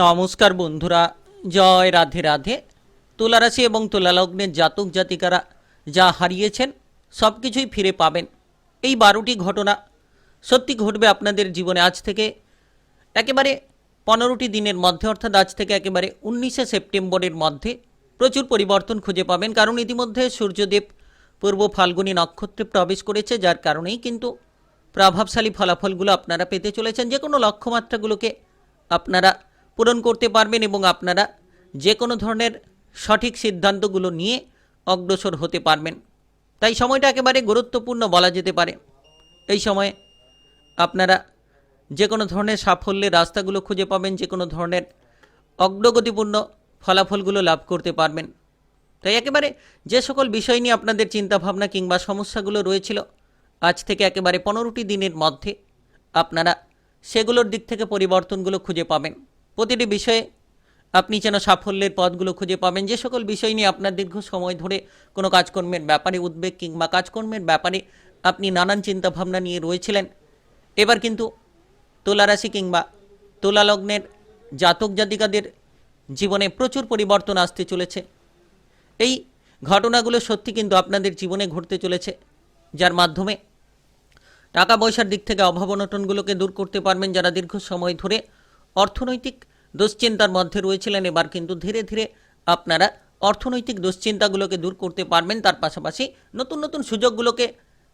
নমস্কার বন্ধুরা, জয় রাধে রাধে। তুলারাশি এবং তুলালগ্নের জাতক জাতিকারা যা হারিয়েছেন, সব কিছুই ফিরে পাবেন। এই বারোটি ঘটনা সত্যি ঘটবে আপনাদের জীবনে আজ থেকে একেবারে পনেরোটি দিনের মধ্যে, অর্থাৎ আজ থেকে একেবারে উনিশে সেপ্টেম্বরের মধ্যে প্রচুর পরিবর্তন খুঁজে পাবেন। কারণ ইতিমধ্যে সূর্যদেব পূর্ব ফাল্গুনী নক্ষত্রে প্রবেশ করেছে, যার কারণেই কিন্তু প্রভাবশালী ফলাফলগুলো আপনারা পেতে চলেছেন। যে কোনো লক্ষ্যমাত্রাগুলোকে আপনারা পূরণ করতে পারবেন এবং আপনারা যে কোনো ধরনের সঠিক সিদ্ধান্তগুলো নিয়ে অগ্রসর হতে পারবেন। তাই সময়টা একেবারে গুরুত্বপূর্ণ বলা যেতে পারে। এই সময়ে আপনারা যে কোনো ধরনের সাফল্যের রাস্তাগুলো খুঁজে পাবেন যে কোনো ধরনের অগ্রগতিপূর্ণ ফলাফলগুলো লাভ করতে পারবেন। তাই একেবারে যে সকল বিষয় নিয়ে আপনাদের চিন্তাভাবনা কিংবা সমস্যাগুলো রয়েছিল, আজ থেকে একেবারে পনেরোটি দিনের মধ্যে আপনারা সেগুলোর দিক থেকে পরিবর্তনগুলো খুঁজে পাবেন। প্রতিটি বিষয়ে আপনি যেন সাফল্যের পথগুলো খুঁজে পাবেন, যে সকল বিষয় নিয়ে আপনার দীর্ঘ সময় ধরে কোনো কাজকর্মের ব্যাপারে উদ্বেগ কিংবা কাজকর্মের ব্যাপারে আপনি নানান চিন্তাভাবনা নিয়ে রয়েছিলেন। এবার কিন্তু তুলারাশি কিংবা তুলা লগ্নের জাতক জাতিকাদের জীবনে প্রচুর পরিবর্তন আসতে চলেছে। এই ঘটনাগুলো সত্যি কিন্তু আপনাদের জীবনে ঘটতে চলেছে, যার মাধ্যমে টাকা পয়সার দিক থেকে অভাব অনটনগুলোকে দূর করতে পারবেন যারা দীর্ঘ সময় ধরে অর্থনৈতিক দুশ্চিন্তার মধ্যে রয়েছিলেন, এবার কিন্তু ধীরে ধীরে আপনারা অর্থনৈতিক দুশ্চিন্তাগুলোকে দূর করতে পারবেন, তার পাশাপাশি নতুন নতুন সুযোগগুলোকে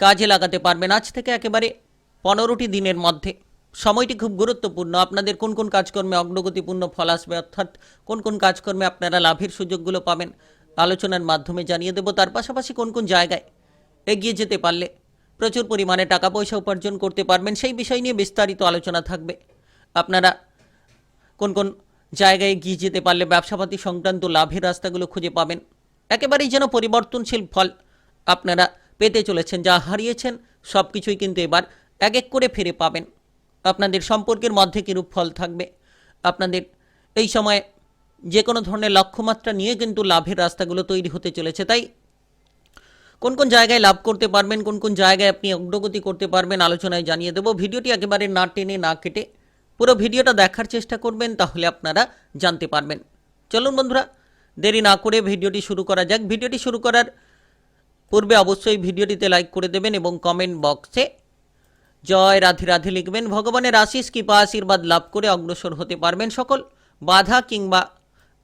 কাজে লাগাতে পারবেন আজ থেকে একেবারে পনেরোটি দিনের মধ্যে। সময়টি খুব গুরুত্বপূর্ণ। আপনাদের কোন কোন কাজকর্মে অগ্রগতিপূর্ণ ফল আসবে, অর্থাৎ কোন কোন কাজকর্মে আপনারা লাভের সুযোগগুলো পাবেন আলোচনার মাধ্যমে জানিয়ে দেব। তার পাশাপাশি কোন কোন জায়গায় এগিয়ে যেতে পারলে প্রচুর পরিমাণে টাকা পয়সা উপার্জন করতে পারবেন, সেই বিষয় নিয়ে বিস্তারিত আলোচনা থাকবে। আপনারা কোন কোন জায়গায় গিয়ে যেতে পারলে ব্যবসাপাতি সংক্রান্ত লাভের রাস্তাগুলো খুঁজে পাবেন। একেবারেই যেন পরিবর্তনশীল ফল আপনারা পেতে চলেছেন, যা হারিয়েছেন সব কিছুই কিন্তু এবার এক এক করে ফিরে পাবেন। আপনাদের সম্পর্কের মধ্যে কিরূপ ফল থাকবে? আপনাদের এই সময় যে কোনো ধরনের লক্ষ্যমাত্রা নিয়ে কিন্তু লাভের রাস্তাগুলো তৈরি হতে চলেছে। তাই কোন কোন জায়গায় লাভ করতে পারবেন, কোন কোন জায়গায় আপনি অগ্রগতি করতে পারবেন, আলোচনায় জানিয়ে দেবো। ভিডিওটি একেবারে না টেনে না কেটে পুরো ভিডিওটা দেখার চেষ্টা করবেন, তাহলে আপনারা জানতে পারবেন। চলুন বন্ধুরা, দেরি না করে ভিডিওটি শুরু করা যাক। ভিডিওটি শুরু করার পূর্বে অবশ্যই ভিডিওটিতে লাইক করে দেবেন এবং কমেন্ট বক্সে জয় রাধে রাধে লিখবেন। ভগবানের আশিস, কৃপা, আশীর্বাদ লাভ করে অগ্রসর হতে পারবেন সকল বাধা কিংবা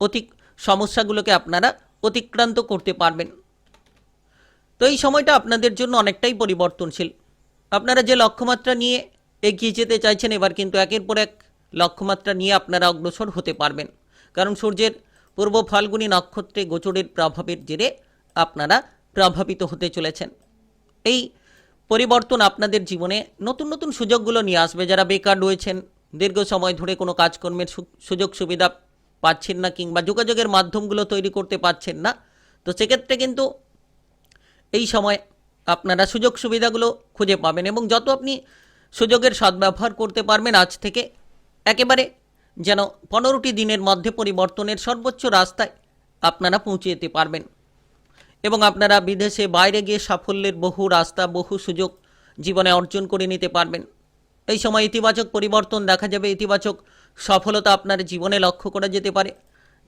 অতি সমস্যাগুলোকে আপনারা অতিক্রান্ত করতে পারবেন। তো এই সময়টা আপনাদের জন্য অনেকটাই পরিবর্তনশীল। আপনারা যে লক্ষ্যমাত্রা নিয়ে এগিয়ে যেতে চাইছেন এবার কিন্তু একের পর এক লক্ষ্যমাত্রা নিয়ে আপনারা অগ্রসর হতে পারবেন। কারণ সূর্যের পূর্ব ফাল্গুনী নক্ষত্রে গোচরের প্রভাবের জেরে আপনারা প্রভাবিত হতে চলেছেন। এই পরিবর্তন আপনাদের জীবনে নতুন নতুন সুযোগগুলো নিয়ে আসবে। যারা বেকার রয়েছেন, দীর্ঘ সময় ধরে কোনো কাজকর্মের সুযোগ সুবিধা পাচ্ছেন না কিংবা যোগাযোগের মাধ্যমগুলো তৈরি করতে পারছেন না, তো সেক্ষেত্রে কিন্তু এই সময় আপনারা সুযোগ সুবিধাগুলো খুঁজে পাবেন এবং যত আপনি সুযোগের সদ্ব্যবহার করতে পারবেন আজ থেকে। একেবারে যেন পনেরোটি দিনের মধ্যে পরিবর্তনের সর্বোচ্চ রাস্তায় আপনারা পৌঁছে যেতে পারবেন। এবং আপনারা বিদেশে বাইরে গিয়ে সাফল্যের বহু রাস্তা, বহু সুযোগ জীবনে অর্জন করে নিতে পারবেন। এই সময় ইতিবাচক পরিবর্তন দেখা যাবে, ইতিবাচক সফলতা আপনার জীবনে লক্ষ্য করা যেতে পারে।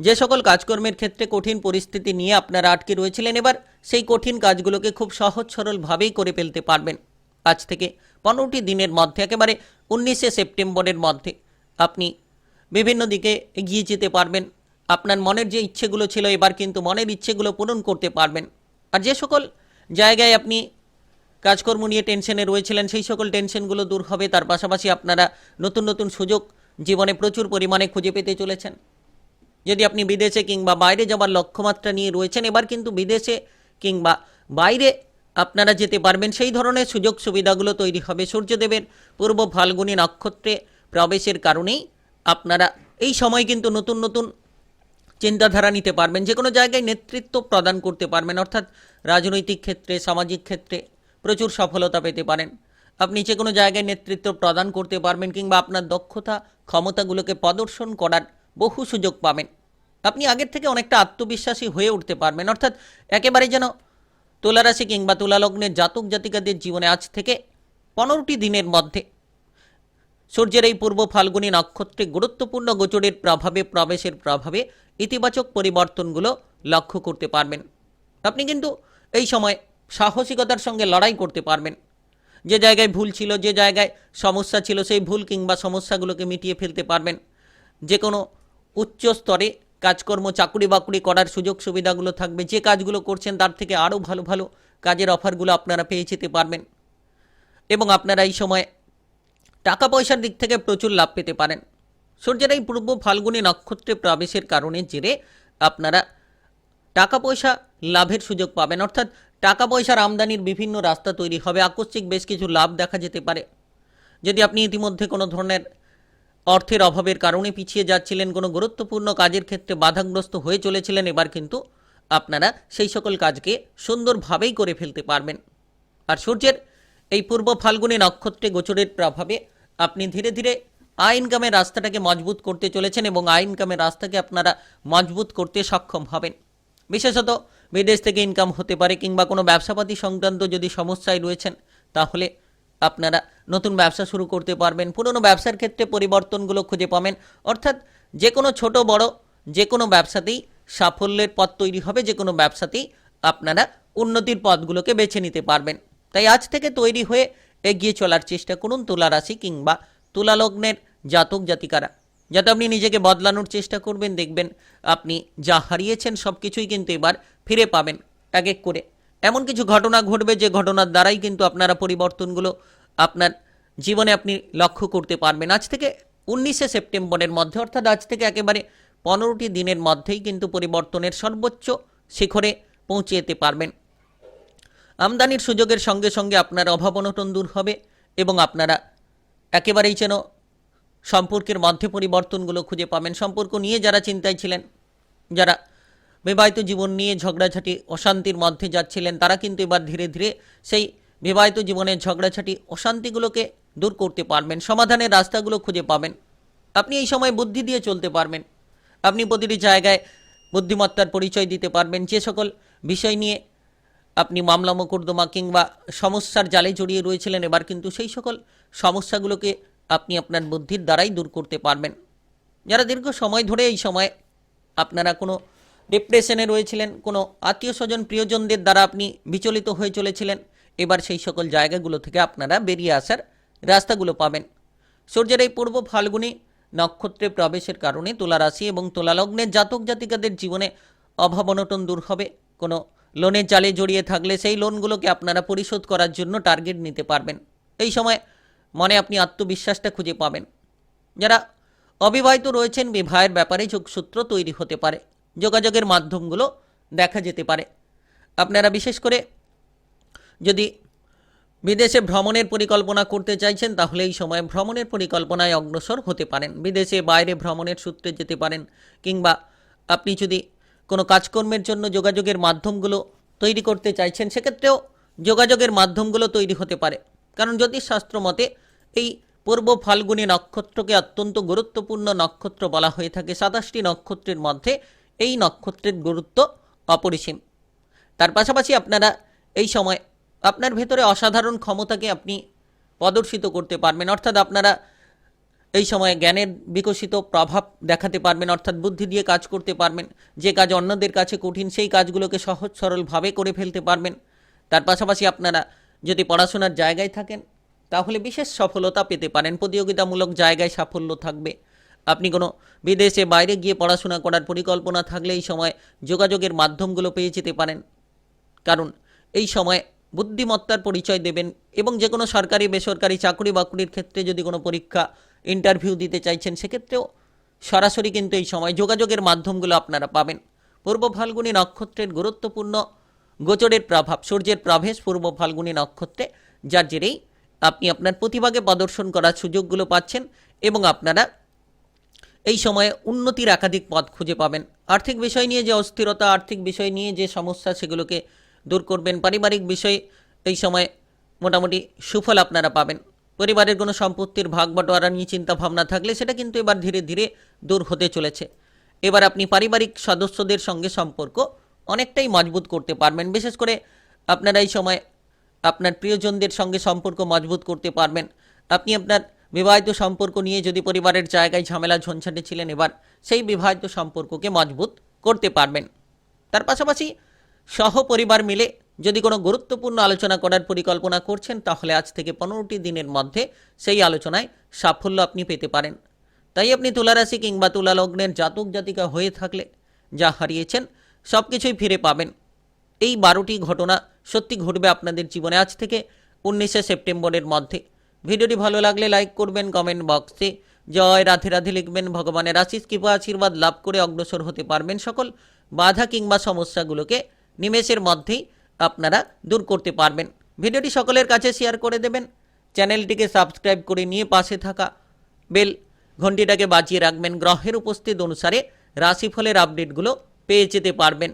যে সকল কাজকর্মের ক্ষেত্রে কঠিন পরিস্থিতি নিয়ে আপনারা আটকে রয়েছিলেন, এবার সেই কঠিন কাজগুলোকে খুব সহজ সরলভাবেই করে ফেলতে পারবেন। আজ থেকে পনেরোটি দিনের মধ্যে, একেবারে উনিশে সেপ্টেম্বরের মধ্যে আপনি বিভিন্ন দিকে এগিয়ে যেতে পারবেন। আপনার মনের যে ইচ্ছেগুলো ছিল, এবার কিন্তু মনের ইচ্ছেগুলো পূরণ করতে পারবেন। আর যে সকল জায়গায় আপনি কাজকর্ম নিয়ে টেনশনে রয়েছিলেন, সেই সকল টেনশনগুলো দূর হবে। তার পাশাপাশি আপনারা নতুন নতুন সুযোগ জীবনে প্রচুর পরিমাণে খুঁজে পেতে চলেছেন। যদি আপনি বিদেশে কিংবা বাইরে যাওয়ার লক্ষ্যমাত্রা নিয়ে রয়েছেন, এবার কিন্তু বিদেশে কিংবা বাইরে আপনারা যেতে পারবেন, সেই ধরনের সুযোগ সুবিধাগুলো তৈরি হবে সূর্যদেবের পূর্ব ফাল্গুনী নক্ষত্রে প্রবেশের কারণেই। আপনারা এই সময় কিন্তু নতুন নতুন চিন্তাধারা নিতে পারবেন, যে কোনো জায়গায় নেতৃত্ব প্রদান করতে পারবেন, অর্থাৎ রাজনৈতিক ক্ষেত্রে, সামাজিক ক্ষেত্রে প্রচুর সফলতা পেতে পারেন। আপনি যে কোনো জায়গায় নেতৃত্ব প্রদান করতে পারবেন কিংবা আপনার দক্ষতা, ক্ষমতাগুলোকে প্রদর্শন করার বহু সুযোগ পাবেন। আপনি আগের থেকে অনেকটা আত্মবিশ্বাসী হয়ে উঠতে পারবেন, অর্থাৎ একেবারে যেন তুলারাশি কিংবা তুলালগ্নের জাতক জাতিকাদের জীবনে আজ থেকে পনেরোটি দিনের মধ্যে সূর্যের এই পূর্ব ফাল্গুনী নক্ষত্রে গুরুত্বপূর্ণ গোচরের প্রভাবে, প্রবেশের প্রভাবে ইতিবাচক পরিবর্তনগুলো লক্ষ্য করতে পারবেন। আপনি কিন্তু এই সময় সাহসিকতার সঙ্গে লড়াই করতে পারবেন। যে জায়গায় ভুল ছিল, যে জায়গায় সমস্যা ছিল, সেই ভুল কিংবা সমস্যাগুলোকে মিটিয়ে ফেলতে পারবেন। যে কোনো উচ্চ স্তরে কাজকর্ম, চাকুরি বাকুরি করার সুযোগ সুবিধাগুলো থাকবে। যে কাজগুলো করছেন তার থেকে আরও ভালো ভালো কাজের অফারগুলো আপনারা পেয়ে যেতে পারবেন। এবং আপনারা এই সময় টাকা পয়সার দিক থেকে প্রচুর লাভ পেতে পারেন। সূর্যের এই পূর্ব ফাল্গুনী নক্ষত্রে প্রবেশের কারণে জেরে আপনারা টাকা পয়সা লাভের সুযোগ পাবেন। অর্থাৎ টাকা পয়সার আমদানির বিভিন্ন রাস্তা তৈরি হবে। আকস্মিক বেশ কিছু লাভ দেখা যেতে পারে। যদি আপনি ইতিমধ্যে কোনো ধরনের অর্থের অভাবের কারণে পিছিয়ে যাচ্ছিলেন কোনো গুরুত্বপূর্ণ কাজের ক্ষেত্রে বাধাগ্রস্ত হয়ে চলেছিলেন এবার কিন্তু আপনারা সেই সকল কাজকে সুন্দরভাবেই করে ফেলতে পারবেন। আর সূর্যের এই পূর্ব ফাল্গুনে নক্ষত্রে গোচরের প্রভাবে আপনি ধীরে ধীরে আয় ইনকামের রাস্তাটাকে মজবুত করতে চলেছেন এবং আয় ইনকামের রাস্তাকে আপনারা মজবুত করতে সক্ষম হবেন। বিশেষত বিদেশ থেকে ইনকাম হতে পারে কিংবা কোনো ব্যবসাপাতি সংক্রান্ত যদি সমস্যায় রয়েছেন, তাহলে আপনারা নতুন ব্যবসা শুরু করতে পারবেন, পুরনো ব্যবসার ক্ষেত্রে পরিবর্তনগুলো খুঁজে পাবেন। অর্থাৎ যে কোনো ছোট, বড় যে কোনো ব্যবসাতেই সাফল্যের পথ তৈরি হবে যে কোনো ব্যবসাতেই আপনারা উন্নতির পথগুলোকে বেছে নিতে পারবেন। তাই আজ থেকে তৈরি হয়ে এগিয়ে চলার চেষ্টা করুন তুলা রাশি কিংবা তুলালগ্নের জাতক জাতিকারা। যাতে আপনি নিজেকে বদলানোর চেষ্টা করবেন, দেখবেন আপনি যা হারিয়েছেন সব কিছুই কিন্তু এবার ফিরে পাবেন। এক এক করে এমন কিছু ঘটনা ঘটবে যে ঘটনার দ্বারাই কিন্তু আপনারা পরিবর্তনগুলো আপনার জীবনে আপনি লক্ষ্য করতে পারবেন। আজ থেকে উনিশে সেপ্টেম্বরের মধ্যে, অর্থাৎ আজ থেকে একেবারে পনেরোটি দিনের মধ্যেই কিন্তু পরিবর্তনের সর্বোচ্চ শিখরে পৌঁছে যেতে পারবেন। আমদানির সুযোগের সঙ্গে সঙ্গে আপনার অভাব অনটন দূর হবে এবং আপনারা একেবারেই যেন সম্পর্কের মধ্যে পরিবর্তনগুলো খুঁজে পাবেন। সম্পর্ক নিয়ে যারা চিন্তায় ছিলেন, যারা বিবাহিত জীবন নিয়ে ঝগড়াঝাটি, অশান্তির মধ্যে যাচ্ছিলেন তারা কিন্তু এবার ধীরে ধীরে সেই বিবাহিত জীবনের ঝগড়াঝাটি, অশান্তিগুলোকে দূর করতে পারবেন, সমাধানের রাস্তাগুলো খুঁজে পাবেন। আপনি এই সময় বুদ্ধি দিয়ে চলতে পারবেন। আপনি প্রতিটি জায়গায় বুদ্ধিমত্তার পরিচয় দিতে পারবেন। যে সকল বিষয় নিয়ে আপনি মামলা, মোকদ্দমা কিংবা সমস্যার জালে জড়িয়ে রয়েছিলেন, এবার কিন্তু সেই সকল সমস্যাগুলোকে আপনি আপনার বুদ্ধির দ্বারাই দূর করতে পারবেন। যারা দীর্ঘ সময় ধরে এই সময় আপনারা কোনো ডিপ্রেশনে রয়েছিলেন, কোনো আত্মীয় স্বজন প্রিয়জনদের দ্বারা আপনি বিচলিত হয়ে চলেছিলেন। এবার সেই সকল জায়গাগুলো থেকে আপনারা বেরিয়ে আসার রাস্তাগুলো পাবেন। সূর্যের এই পূর্ব ফাল্গুনী নক্ষত্রে প্রবেশের কারণে তুলা রাশি এবং তুলা লগ্নের জাতক জাতিকাদের জীবনে অভাব অনটন দূর হবে। কোনো লোনের জালে জড়িয়ে থাকলে সেই লোনগুলোকে আপনারা পরিশোধ করার জন্য টার্গেট নিতে পারবেন। এই সময় মনে আপনি আত্মবিশ্বাসটা খুঁজে পাবেন। যারা অবিবাহিত রয়েছেন, বিবাহের ব্যাপারে যোগসূত্র তৈরি হতে পারে। যোগাযোগের মাধ্যমগুলো দেখা যেতে পারে। আপনারা বিশেষ করে যদি বিদেশে ভ্রমণের পরিকল্পনা করতে চাইছেন, তাহলে এই সময় ভ্রমণের পরিকল্পনায় অগ্রসর হতে পারেন। বিদেশে বাইরে ভ্রমণের সূত্রে যেতে পারেন, কিংবা আপনি যদি কোনো কাজকর্মের জন্য যোগাযোগের মাধ্যমগুলো তৈরি করতে চাইছেন, সেক্ষেত্রেও যোগাযোগের মাধ্যমগুলো তৈরি হতে পারে। কারণ জ্যোতিষশাস্ত্র মতে এই পূর্ব ফাল্গুনী নক্ষত্রকে অত্যন্ত গুরুত্বপূর্ণ নক্ষত্র বলা হয়ে থাকে। সাতাশটি নক্ষত্রের মধ্যে এই নক্ষত্রের গুরুত্ব অপরিসীম। তার পাশাপাশি আপনারা এই সময় আপনার ভেতরে অসাধারণ ক্ষমতাকে আপনি প্রদর্শিত করতে পারবেন। অর্থাৎ আপনারা এই সময়ে জ্ঞানের বিকশিত প্রভাব দেখাতে পারবেন, অর্থাৎ বুদ্ধি দিয়ে কাজ করতে পারবেন। যে কাজ অন্যদের কাছে কঠিন, সেই কাজগুলোকে সহজ সরলভাবে করে ফেলতে পারবেন। তার পাশাপাশি আপনারা যদি পড়াশোনার জায়গায় থাকেন, তাহলে বিশেষ সফলতা পেতে পারেন। প্রতিযোগিতামূলক জায়গায় সাফল্য থাকবে। আপনি কোনো বিদেশে বাইরে গিয়ে পড়াশোনা করার পরিকল্পনা থাকলে এই সময় যোগাযোগের মাধ্যমগুলো পেয়ে যেতে পারেন। কারণ এই সময় বুদ্ধিমত্তার পরিচয় দেবেন এবং যে কোনো সরকারি, বেসরকারি চাকরি বাকরির ক্ষেত্রে যদি কোনো পরীক্ষা ইন্টারভিউ দিতে চাইছেন, সেক্ষেত্রেও সরাসরি কিন্তু এই সময় যোগাযোগের মাধ্যমগুলো আপনারা পাবেন। পূর্ব ফাল্গুনী নক্ষত্রের গুরুত্বপূর্ণ গোচরের প্রভাব, সূর্যের প্রবেশ পূর্ব ফাল্গুনী নক্ষত্রে, যার জেরেই আপনি আপনার প্রতিভাকে প্রদর্শন করার সুযোগগুলো পাচ্ছেন এবং আপনারা এই সময়ে উন্নতির একাধিক পথ খুঁজে পাবেন। আর্থিক বিষয় নিয়ে যে অস্থিরতা, আর্থিক বিষয় নিয়ে যে সমস্যা, সেগুলোকে দূর করবেন। পারিবারিক বিষয় এই সময় মোটামুটি সুফল আপনারা পাবেন। পরিবারের কোনো সম্পত্তির ভাগ বটোয়ারা নিয়ে চিন্তা ভাবনা থাকলে সেটা কিন্তু এবার ধীরে ধীরে দূর হতে চলেছে। এবার আপনি পারিবারিক সদস্যদের সঙ্গে সম্পর্ক অনেকটাই মজবুত করতে পারবেন। বিশেষ করে আপনারা এই সময় আপনার প্রিয়জনদের সঙ্গে সম্পর্ক মজবুত করতে পারবেন। আপনি আপনার বিবাহিত সম্পর্ক নিয়ে যদি পরিবারের জায়গায় ঝামেলা ঝঞ্ঝাটে ছিলেন, এবার সেই বিবাহিত সম্পর্ককে মজবুত করতে পারবেন। তার পাশাপাশি সহ পরিবার মিলে যদি কোনো গুরুত্বপূর্ণ আলোচনা করার পরিকল্পনা করছেন, তাহলে আজ থেকে পনেরোটি দিনের মধ্যে সেই আলোচনায় সাফল্য আপনি পেতে পারেন। তাই আপনি তুলারাশি কিংবা তুলা লগ্নের জাতক জাতিকা হয়ে থাকলে যা হারিয়েছেন সব কিছুই ফিরে পাবেন। এই বারোটি ঘটনা সত্যি ঘটবে আপনাদের জীবনে আজ থেকে উনিশে সেপ্টেম্বরের মধ্যে। ভিডিওটি ভালো লাগলে লাইক করবেন কমেন্ট বক্সে জয়, রাধে রাধে লিখবেন, ভগবানের আশিস। কৃপা, আশীর্বাদ লাভ করে অগ্রসর হতে পারবেন সকল বাধা কিংবা সমস্যাগুলোকে নিমেষের মধ্যেই আপনারা দূর করতে পারবেন। ভিডিওটি সকলের কাছে শেয়ার করে দেবেন। চ্যানেলটিকে সাবস্ক্রাইব করে নিয়ে পাশে থাকা বেল ঘন্টিটাকে বাজিয়ে রাখবেন। গ্রহের উপস্থিত অনুসারে রাশিফলের আপডেটগুলো পেয়ে যেতে পারবেন।